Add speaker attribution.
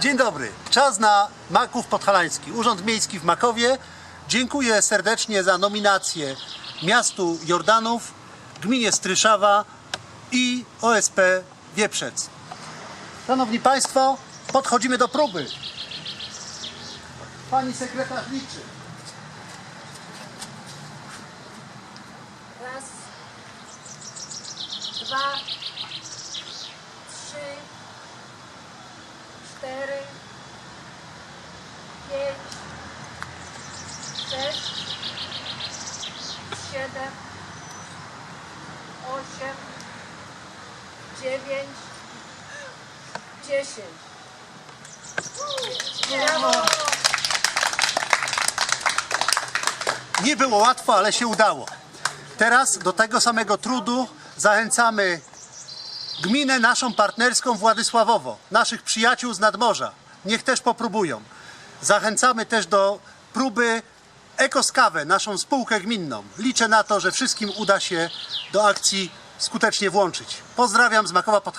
Speaker 1: Dzień dobry. Czas na Maków Podhalański. Urząd Miejski w Makowie. Dziękuję serdecznie za nominację miastu Jordanów, gminie Stryszawa i OSP Wieprzec. Szanowni Państwo, podchodzimy do próby. Pani sekretarz liczy.
Speaker 2: Raz, dwa, cztery, pięć, sześć, siedem, osiem, dziewięć, dziesięć. Brawo!
Speaker 1: Nie było łatwo, ale się udało. Teraz do tego samego trudu zachęcamy gminę naszą partnerską Władysławowo, naszych przyjaciół z nadmorza. Niech też popróbują. Zachęcamy też do próby Ekoskawę, naszą spółkę gminną. Liczę na to, że wszystkim uda się do akcji skutecznie włączyć. Pozdrawiam z Makowa Podhalańskiego.